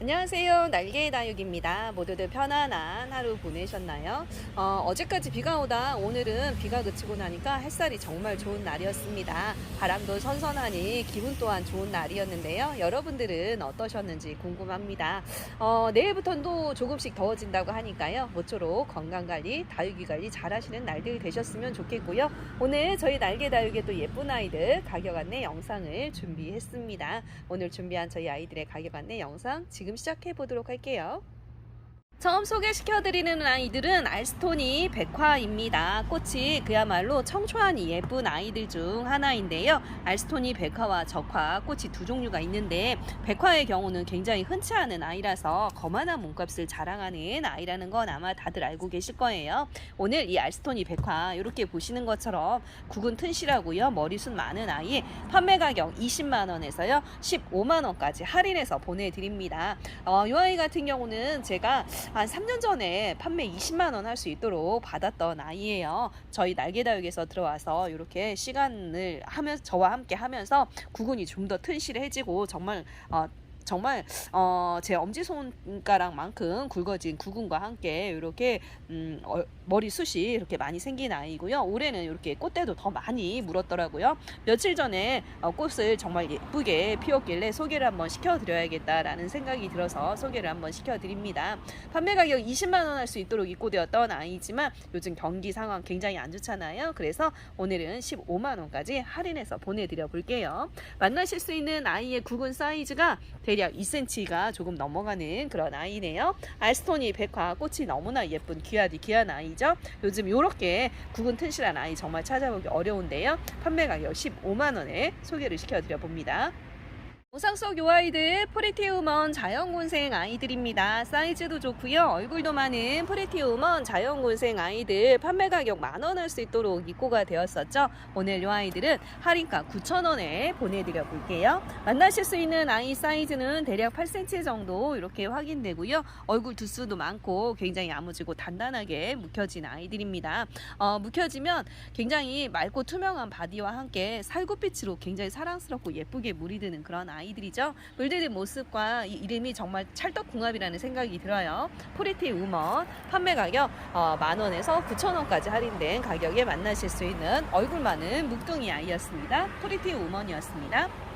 안녕하세요. 날개의 다육입니다. 모두들 편안한 하루 보내셨나요? 어, 제까지 비가 오다 오늘은 비가 그치고 나니까 햇살이 정말 좋은 날이었습니다. 바람도 선선하니 기분 또한 좋은 날이었는데요. 여러분들은 어떠셨는지 궁금합니다. 어, 내일부터는 또 조금씩 더워진다고 하니까요. 모쪼록 건강관리, 다육이 관리 잘 하시는 날들이 되셨으면 좋겠고요. 오늘 저희 날개 다육의 또 예쁜 아이들 가격 안내 영상을 준비했습니다. 오늘 준비한 저희 아이들의 가격 안내 영상 지금 시작해 보도록 할게요. 처음 소개시켜드리는 아이들은 알스토니 백화입니다. 꽃이 그야말로 청초하니 예쁜 아이들 중 하나인데요. 알스토니 백화와 적화 꽃이 두 종류가 있는데 백화의 경우는 굉장히 흔치 않은 아이라서 거만한 몸값을 자랑하는 아이라는 건 아마 다들 알고 계실 거예요. 오늘 이 알스토니 백화 이렇게 보시는 것처럼 굵은 튼실하고요. 머리숱 많은 아이 판매 가격 20만 원에서요 15만 원까지 할인해서 보내드립니다. 어, 이 아이 같은 경우는 제가 한 3년 전에 판매 20만 원 할 수 있도록 받았던 아이예요. 저희 날개다육에서 들어와서 이렇게 시간을 하면서 저와 함께 하면서 구근이 좀 더 튼실해지고 정말 어, 정말 어, 제 엄지 손가락만큼 굵어진 구근과 함께 이렇게 음, 어, 머리숱이 이렇게 많이 생긴 아이고요. 올해는 이렇게 꽃대도 더 많이 물었더라고요. 며칠 전에 어, 꽃을 정말 예쁘게 피웠길래 소개를 한번 시켜드려야겠다라는 생각이 들어서 소개를 한번 시켜드립니다. 판매 가격 20만 원 할 수 있도록 입고되었던 아이지만 요즘 경기 상황 굉장히 안 좋잖아요. 그래서 오늘은 15만 원까지 할인해서 보내드려 볼게요. 만나실 수 있는 아이의 굵은 사이즈가 대략 2cm가 조금 넘어가는 그런 아이네요. 알스토니 백화 꽃이 너무나 예쁜 귀하디 귀한 아이죠. 요즘 이렇게 굵은 튼실한 아이 정말 찾아보기 어려운데요. 판매 가격 15만 원에 소개를 시켜드려 봅니다. 영상 속 요 아이들 프리티우먼 자연곤생 아이들입니다. 사이즈도 좋고요. 얼굴도 많은 프리티우먼 자연곤생 아이들 판매 가격 만원 할 수 있도록 입고가 되었었죠. 오늘 요 아이들은 할인가 9,000원에 보내드려 볼게요. 만나실 수 있는 아이 사이즈는 대략 8cm 정도 이렇게 확인되고요. 얼굴 두수도 많고 굉장히 야무지고 단단하게 묵혀진 아이들입니다. 어, 묵혀지면 굉장히 맑고 투명한 바디와 함께 살구빛으로 굉장히 사랑스럽고 예쁘게 물이 드는 그런 아이 들이죠. 물드는 모습과 이 이름이 정말 찰떡궁합이라는 생각이 들어요. 포리티 우먼 판매 가격 어, 만 원에서 9천 원까지 할인된 가격에 만나실 수 있는 얼굴 많은 묵둥이 아이였습니다. 포리티 우먼이었습니다.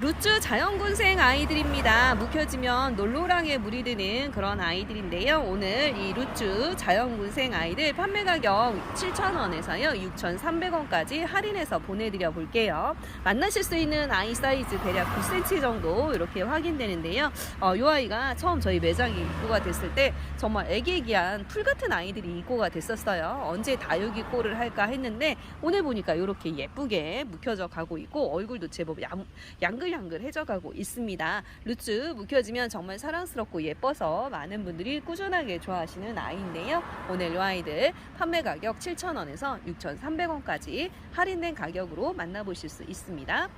루츠 자연군생 아이들입니다. 묵혀지면 놀로랑에 물이 드는 그런 아이들인데요. 오늘 이 루츠 자연군생 아이들 판매 가격 7,000원에서요. 6,300원까지 할인해서 보내드려 볼게요. 만나실 수 있는 아이 사이즈 대략 9cm 정도 이렇게 확인되는데요. 어, 이 아이가 처음 저희 매장에 입고가 됐을 때 정말 애기애기한 풀 같은 아이들이 입고가 됐었어요. 언제 다육이 꼴을 할까 했는데 오늘 보니까 이렇게 예쁘게 묵혀져 가고 있고 얼굴도 제법 양, 양글 양글해져 가고 있습니다. 루츠 묵혀지면 정말 사랑스럽고 예뻐서 많은 분들이 꾸준하게 좋아하시는 아이인데요. 오늘 이 아이들 판매 가격 7,000원에서 6,300원까지 할인된 가격으로 만나보실 수 있습니다.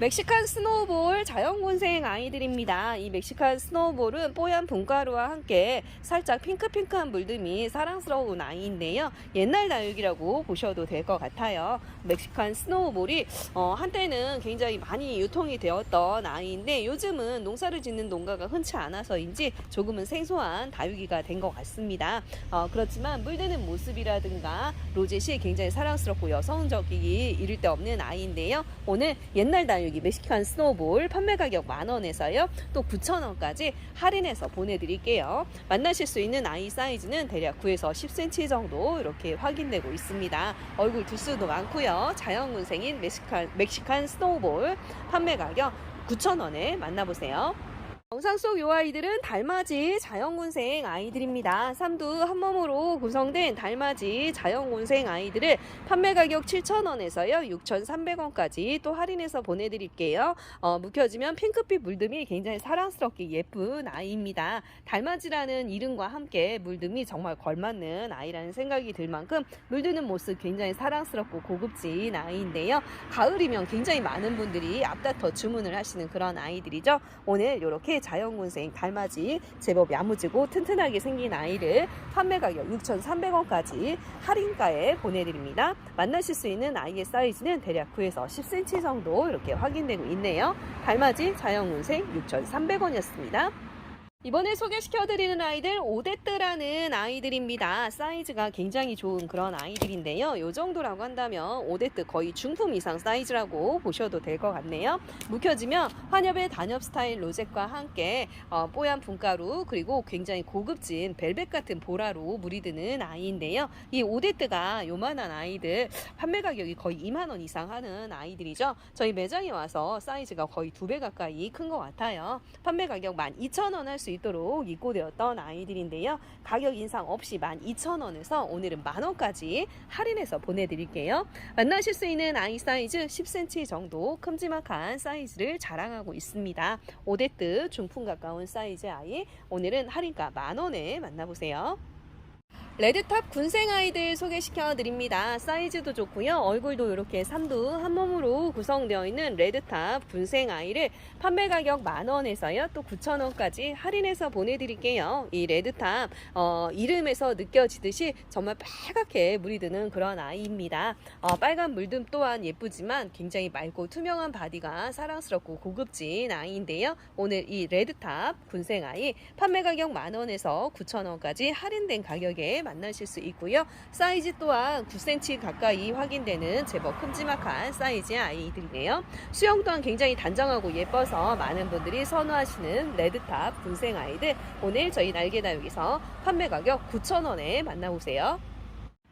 멕시칸 스노우볼 자연군생 아이들입니다. 이 멕시칸 스노우볼은 뽀얀 분가루와 함께 살짝 핑크핑크한 물듬이 사랑스러운 아이인데요. 옛날 다육이라고 보셔도 될 것 같아요. 멕시칸 스노우볼이 어, 한때는 굉장히 많이 유통이 되었던 아이인데 요즘은 농사를 짓는 농가가 흔치 않아서인지 조금은 생소한 다육이가 된 것 같습니다. 어, 그렇지만 물드는 모습이라든가 로젯이 굉장히 사랑스럽고 여성적이기 이를 데 없는 아이인데요. 오늘 옛날 다육 이 멕시칸 스노우볼 판매 가격 만 원에서요. 또 9천 원까지 할인해서 보내드릴게요. 만나실 수 있는 아이 사이즈는 대략 9에서 10cm 정도 이렇게 확인되고 있습니다. 얼굴 두수도 많고요. 자연군생인 멕시칸, 멕시칸 스노우볼 판매 가격 9천 원에 만나보세요. 영상 속 요 아이들은 달맞이 자연군생 아이들입니다. 삼두 한 몸으로 구성된 달맞이 자연군생 아이들을 판매 가격 7,000원에서요 6,300원까지 또 할인해서 보내드릴게요. 어, 묵혀지면 핑크빛 물듬이 굉장히 사랑스럽게 예쁜 아이입니다. 달맞이라는 이름과 함께 물듬이 정말 걸맞는 아이라는 생각이 들 만큼 물드는 모습 굉장히 사랑스럽고 고급진 아이인데요. 가을이면 굉장히 많은 분들이 앞다퉈 주문을 하시는 그런 아이들이죠. 오늘 이렇게 자연군생 달맞이 제법 야무지고 튼튼하게 생긴 아이를 판매 가격 6,300원까지 할인가에 보내드립니다. 만나실 수 있는 아이의 사이즈는 대략 9에서 10cm 정도 이렇게 확인되고 있네요. 달맞이 자연군생 6,300원이었습니다. 이번에 소개시켜드리는 아이들 오데뜨라는 아이들입니다. 사이즈가 굉장히 좋은 그런 아이들인데요. 이 정도라고 한다면 오데뜨 거의 중품 이상 사이즈라고 보셔도 될 것 같네요. 묵혀지면 환엽의 단엽 스타일 로zet과 함께 어, 뽀얀 분가루 그리고 굉장히 고급진 벨벳 같은 보라로 물이 드는 아이인데요. 이 오데뜨가 요만한 아이들 판매 가격이 거의 2만 원 이상 하는 아이들이죠. 저희 매장에 와서 사이즈가 거의 두 배 가까이 큰 것 같아요. 판매 가격 12,000원 할 수 있도록 입고되었던 아이들인데요. 가격 인상 없이 12,000원에서 오늘은 만원까지 할인해서 보내드릴게요. 만나실 수 있는 아이 사이즈 10cm 정도 큼지막한 사이즈를 자랑하고 있습니다. 오데뜨 중품 가까운 사이즈 아이 오늘은 할인가 만원에 만나보세요. 레드탑 군생 아이들 소개시켜 드립니다. 사이즈도 좋고요. 얼굴도 이렇게 삼두 한 몸으로 구성되어 있는 레드탑 군생 아이를 판매 가격 만 원에서요. 또 9천 원까지 할인해서 보내드릴게요. 이 레드탑 어, 이름에서 느껴지듯이 정말 빨갛게 물이 드는 그런 아이입니다. 어, 빨간 물듬 또한 예쁘지만 굉장히 맑고 투명한 바디가 사랑스럽고 고급진 아이인데요. 오늘 이 레드탑 군생 아이 판매 가격 만 원에서 9천 원까지 할인된 가격에 만나실 수 있고요. 사이즈 또한 9cm 가까이 확인되는 제법 큼지막한 사이즈의 아이들이네요. 수영 또한 굉장히 단정하고 예뻐서 많은 분들이 선호하시는 레드탑 군생 아이들 오늘 저희 날개다육에서 판매 가격 9,000원에 만나보세요.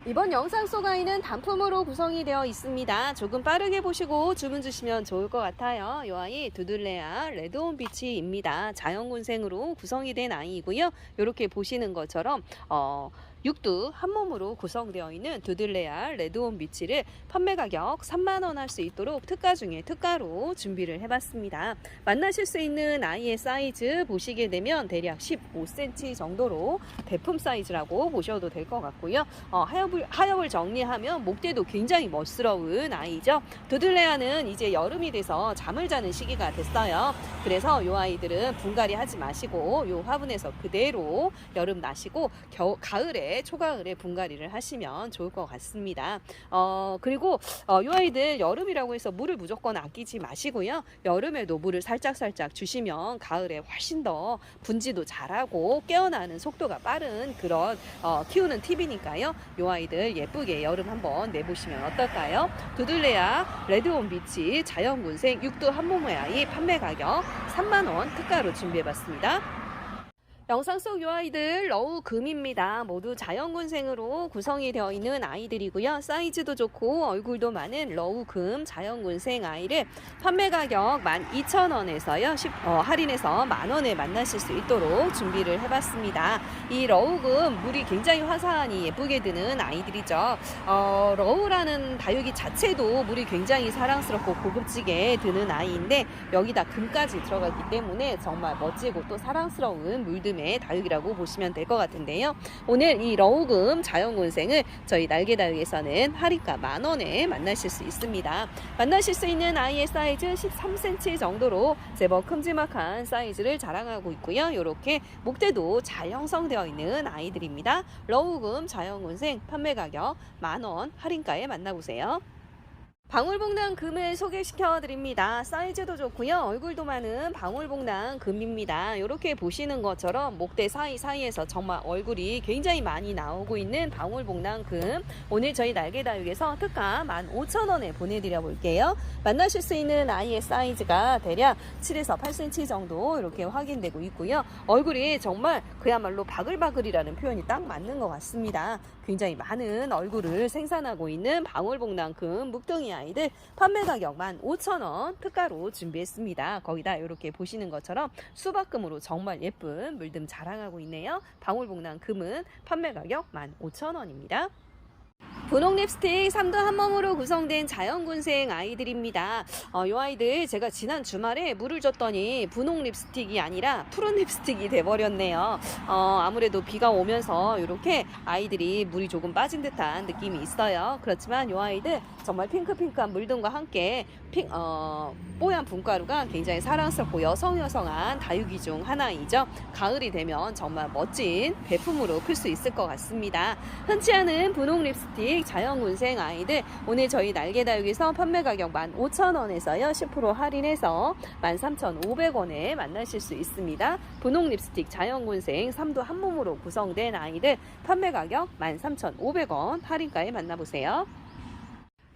이번 영상 속 아이는 단품으로 구성이 되어 있습니다. 조금 빠르게 보시고 주문 주시면 좋을 것 같아요. 이 아이 두들레아 레드온 비치입니다. 자연군생으로 구성이 된 아이이고요. 이렇게 보시는 것처럼 어, 육두 한 몸으로 구성되어 있는 두들레알 레드온 비치를 판매 가격 3만원 할 수 있도록 특가 중에 특가로 준비를 해봤습니다. 만나실 수 있는 아이의 사이즈 보시게 되면 대략 15cm 정도로 대품 사이즈라고 보셔도 될 것 같고요. 어, 하엽을, 하엽을 정리하면 목대도 굉장히 멋스러운 아이죠. 두들레아는 이제 여름이 돼서 잠을 자는 시기가 됐어요. 그래서 이 아이들은 분갈이 하지 마시고 이 화분에서 그대로 여름 나시고 겨, 가을에 초가을에 분갈이를 하시면 좋을 것 같습니다. 어, 그리고 어, 이 아이들 여름이라고 해서 물을 무조건 아끼지 마시고요. 여름에도 물을 살짝살짝 주시면 가을에 훨씬 더 분지도 잘하고 깨어나는 속도가 빠른 그런 어, 키우는 팁이니까요. 이 아이들 예쁘게 여름 한번 내보시면 어떨까요? 두들레아 레드온 비치 자연군생 육두 한몸의 아이 판매 가격 3만원 특가로 준비해봤습니다. 영상 속이 아이들 러우 금입니다. 모두 자연군생으로 구성이 되어 있는 아이들이고요. 사이즈도 좋고 얼굴도 많은 러우 금 자연군생 아이를 판매 가격 12,000원에서요. 어, 할인해서 만 원에 만나실 수 있도록 준비를 해봤습니다. 이 러우금 물이 굉장히 화사하니 예쁘게 드는 아이들이죠. 어, 러우라는 다육이 자체도 물이 굉장히 사랑스럽고 고급지게 드는 아이인데 여기다 금까지 들어가기 때문에 정말 멋지고 또 사랑스러운 물듬 의 다육이라고 보시면 될 것 같은데요. 오늘 이 러우금 자연군생을 저희 날개다육에서는 할인가 만원에 만나실 수 있습니다. 만나실 수 있는 아이의 사이즈 13cm 정도로 제법 큼지막한 사이즈를 자랑하고 있고요. 이렇게 목대도 잘 형성되어 있는 아이들입니다. 러우금 자연군생 판매 가격 만원 할인가에 만나보세요. 방울복랑 금을 소개시켜 드립니다. 사이즈도 좋고요. 얼굴도 많은 방울복랑 금입니다. 이렇게 보시는 것처럼 목대 사이사이에서 정말 얼굴이 굉장히 많이 나오고 있는 방울복랑 금. 오늘 저희 날개다육에서 특가 15,000원에 보내드려 볼게요. 만나실 수 있는 아이의 사이즈가 대략 7에서 8cm 정도 이렇게 확인되고 있고요. 얼굴이 정말 그야말로 바글바글이라는 표현이 딱 맞는 것 같습니다. 굉장히 많은 얼굴을 생산하고 있는 방울복랑 금 묵덩이 아이들 판매 가격 15,000원 특가로 준비했습니다. 거기다 이렇게 보시는 것처럼 수박금으로 정말 예쁜 물듬 자랑하고 있네요. 방울복랑 금은 판매 가격 15,000원입니다. 분홍 립스틱 3도 한 몸으로 구성된 자연군생 아이들입니다. 어, 이 아이들 제가 지난 주말에 물을 줬더니 분홍 립스틱이 아니라 푸른 립스틱이 돼버렸네요. 어, 아무래도 비가 오면서 이렇게 아이들이 물이 조금 빠진 듯한 느낌이 있어요. 그렇지만 이 아이들 정말 핑크핑크한 물등과 함께 핑, 어, 뽀얀 분가루가 굉장히 사랑스럽고 여성여성한 다육이 중 하나이죠. 가을이 되면 정말 멋진 배품으로 클 수 있을 것 같습니다. 흔치 않은 분홍 립스틱 립스틱 자연군생 아이들 오늘 저희 날개다육에서 판매 가격 15,000원에서요 10% 할인해서 13,500원에 만나실 수 있습니다. 분홍 립스틱 자연군생 3도 한 몸으로 구성된 아이들 판매 가격 13,500원 할인가에 만나보세요.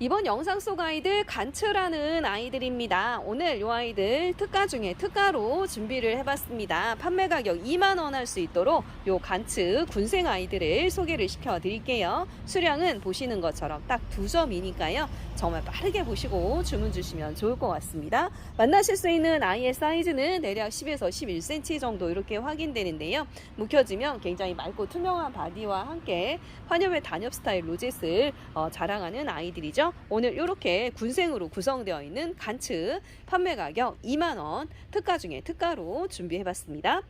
이번 영상 속 아이들 간츠라는 아이들입니다. 오늘 이 아이들 특가 중에 특가로 준비를 해봤습니다. 판매 가격 2만원 할 수 있도록 요 간츠 군생 아이들을 소개를 시켜 드릴게요. 수량은 보시는 것처럼 딱 두 점이니까요. 정말 빠르게 보시고 주문 주시면 좋을 것 같습니다. 만나실 수 있는 아이의 사이즈는 대략 10에서 11cm 정도 이렇게 확인되는데요. 묵혀지면 굉장히 맑고 투명한 바디와 함께 환엽의 단엽 스타일 로젯을 어, 자랑하는 아이들이죠. 오늘 이렇게 군생으로 구성되어 있는 간츠 판매 가격 2만원 특가 중에 특가로 준비해봤습니다.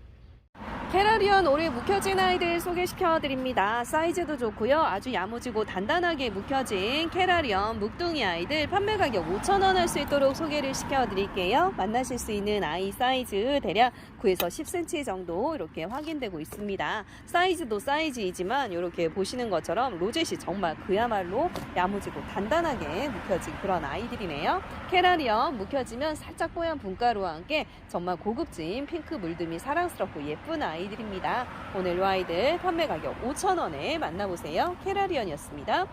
캐러리언 오래 묵혀진 아이들 소개시켜 드립니다. 사이즈도 좋고요. 아주 야무지고 단단하게 묵혀진 캐러리언 묵둥이 아이들 판매 가격 5,000원 할 수 있도록 소개를 시켜 드릴게요. 만나실 수 있는 아이 사이즈 대략 9에서 10cm 정도 이렇게 확인되고 있습니다. 사이즈도 사이즈이지만 이렇게 보시는 것처럼 로젯이 정말 그야말로 야무지고 단단하게 묵혀진 그런 아이들이네요. 캐러리언 묵혀지면 살짝 뽀얀 분가루와 함께 정말 고급진 핑크 물듬이 사랑스럽고 예쁜 아이들입니다. 오늘 이 아이들 판매 가격 5,000원에 만나보세요. 캐라리언이었습니다.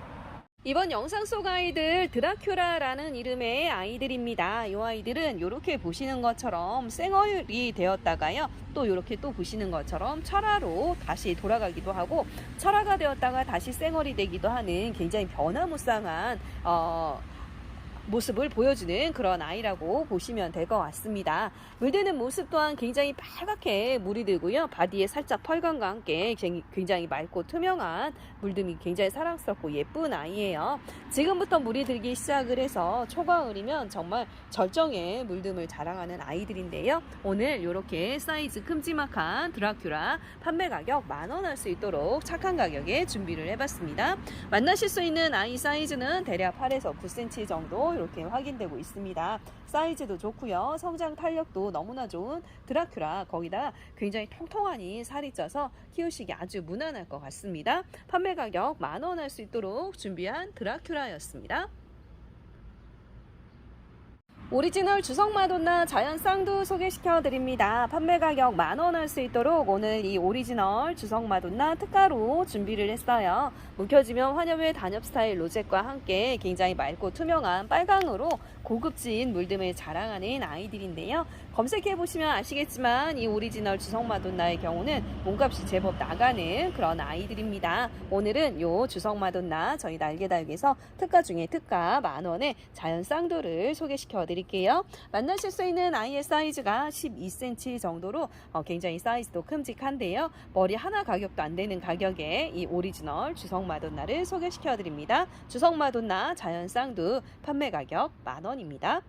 이번 영상 속 아이들 드라큐라라는 이름의 아이들입니다. 이 아이들은 이렇게 보시는 것처럼 생얼이 되었다가요. 또 이렇게 또 보시는 것처럼 철화로 다시 돌아가기도 하고 철화가 되었다가 다시 생얼이 되기도 하는 굉장히 변화무쌍한 어, 모습을 보여주는 그런 아이라고 보시면 될 것 같습니다. 물드는 모습 또한 굉장히 빨갛게 물이 들고요. 바디에 살짝 펄감과 함께 굉장히 맑고 투명한 물듬이 굉장히 사랑스럽고 예쁜 아이예요. 지금부터 물이 들기 시작을 해서 초가을이면 정말 절정의 물듬을 자랑하는 아이들인데요. 오늘 이렇게 사이즈 큼지막한 드라큐라 판매 가격 만원 할 수 있도록 착한 가격에 준비를 해봤습니다. 만나실 수 있는 아이 사이즈는 대략 8에서 9cm 정도 이렇게 확인되고 있습니다. 사이즈도 좋고요. 성장 탄력도 너무나 좋은 드라큐라 거기다 굉장히 통통하니 살이 쪄서 키우시기 아주 무난할 것 같습니다. 판매 가격 만 원 할 수 있도록 준비한 드라큐라였습니다. 오리지널 주석 마돈나 자연 쌍두 소개시켜 드립니다. 판매 가격 만원 할 수 있도록 오늘 이 오리지널 주석 마돈나 특가로 준비를 했어요. 묵혀지면 환엽의 단엽 스타일 로zet과 함께 굉장히 맑고 투명한 빨강으로 고급진 물듬을 자랑하는 아이들인데요. 검색해 보시면 아시겠지만 이 오리지널 주석 마돈나의 경우는 몸값이 제법 나가는 그런 아이들입니다. 오늘은 요 주석 마돈나 저희 날개다육에서 특가 중에 특가 만 원에 자연 쌍두를 소개시켜 드릴게요. 만나실 수 있는 아이의 사이즈가 12cm 정도로 어, 굉장히 사이즈도 큼직한데요. 머리 하나 가격도 안 되는 가격에 이 오리지널 주석 마돈나를 소개시켜 드립니다. 주석 마돈나 자연 쌍두 판매 가격 만 원입니다.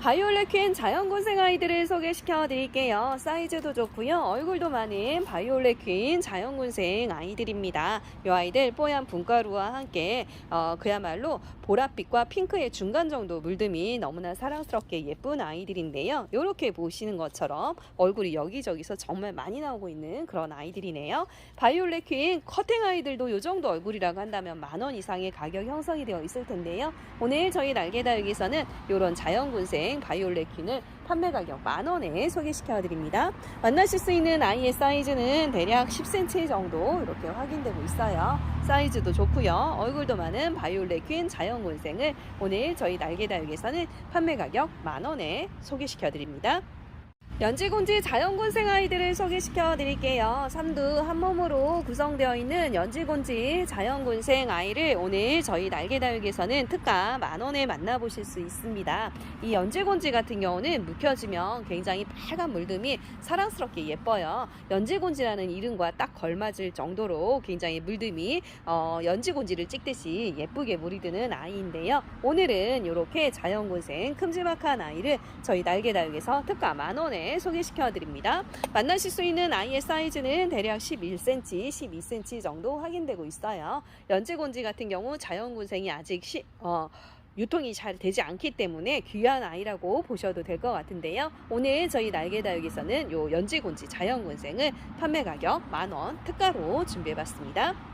바이올렛 퀸 자연군생 아이들을 소개시켜 드릴게요. 사이즈도 좋고요. 얼굴도 많은 바이올렛 퀸 자연군생 아이들입니다. 이 아이들 뽀얀 분가루와 함께 어, 그야말로 보랏빛과 핑크의 중간 정도 물듬이 너무나 사랑스럽게 예쁜 아이들인데요. 이렇게 보시는 것처럼 얼굴이 여기저기서 정말 많이 나오고 있는 그런 아이들이네요. 바이올렛 퀸 커팅 아이들도 이 정도 얼굴이라고 한다면 만 원 이상의 가격 형성이 되어 있을 텐데요. 오늘 저희 날개다육에서는 이런 자연군생 바이올렛 퀸을 판매 가격 만원에 소개시켜 드립니다. 만나실 수 있는 아이의 사이즈는 대략 10cm 정도 이렇게 확인되고 있어요. 사이즈도 좋고요. 얼굴도 많은 바이올렛 퀸 자연군생을 오늘 저희 날개다육에서는 판매 가격 만원에 소개시켜 드립니다. 연지곤지 자연군생 아이들을 소개시켜 드릴게요. 삼두 한 몸으로 구성되어 있는 연지곤지 자연군생 아이를 오늘 저희 날개다육에서는 특가 만원에 만나보실 수 있습니다. 이 연지곤지 같은 경우는 묵혀지면 굉장히 빨간 물듬이 사랑스럽게 예뻐요. 연지곤지라는 이름과 딱 걸맞을 정도로 굉장히 물듬이 어, 연지곤지를 찍듯이 예쁘게 물이 드는 아이인데요. 오늘은 이렇게 자연군생 큼지막한 아이를 저희 날개다육에서 특가 만원에 소개시켜 드립니다. 만나실 수 있는 아이의 사이즈는 대략 11cm, 12cm 정도 확인되고 있어요. 연지곤지 같은 경우 자연군생이 아직 시, 어, 유통이 잘 되지 않기 때문에 귀한 아이라고 보셔도 될 것 같은데요. 오늘 저희 날개다육에서는 요 연지곤지 자연군생을 판매 가격 만원 특가로 준비해봤습니다.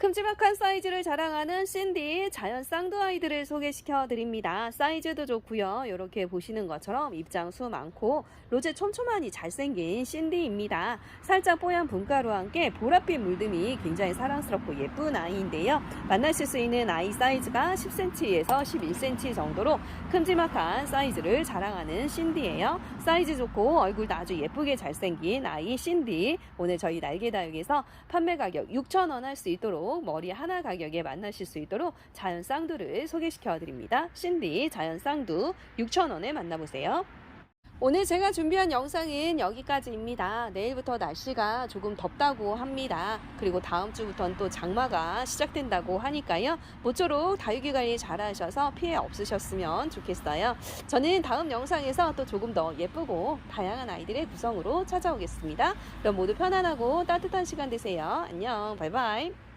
큼지막한 사이즈를 자랑하는 신디 자연 쌍두 아이들을 소개시켜 드립니다. 사이즈도 좋고요. 이렇게 보시는 것처럼 입장 수 많고 로제 촘촘하니 잘생긴 신디입니다. 살짝 뽀얀 분가루와 함께 보랏빛 물듬이 굉장히 사랑스럽고 예쁜 아이인데요. 만나실 수 있는 아이 사이즈가 10cm에서 11cm 정도로 큼지막한 사이즈를 자랑하는 신디예요. 사이즈 좋고 얼굴도 아주 예쁘게 잘생긴 아이 신디. 오늘 저희 날개다육에서 판매 가격 6,000원 할 수 있도록 머리 하나 가격에 만나실 수 있도록 자연 쌍두를 소개시켜 드립니다. 신디 자연 쌍두 6,000원에 만나보세요. 오늘 제가 준비한 영상은 여기까지입니다. 내일부터 날씨가 조금 덥다고 합니다. 그리고 다음 주부터는 또 장마가 시작된다고 하니까요. 모쪼록 다육이 관리 잘 하셔서 피해 없으셨으면 좋겠어요. 저는 다음 영상에서 또 조금 더 예쁘고 다양한 아이들의 구성으로 찾아오겠습니다. 그럼 모두 편안하고 따뜻한 시간 되세요. 안녕. 바이바이.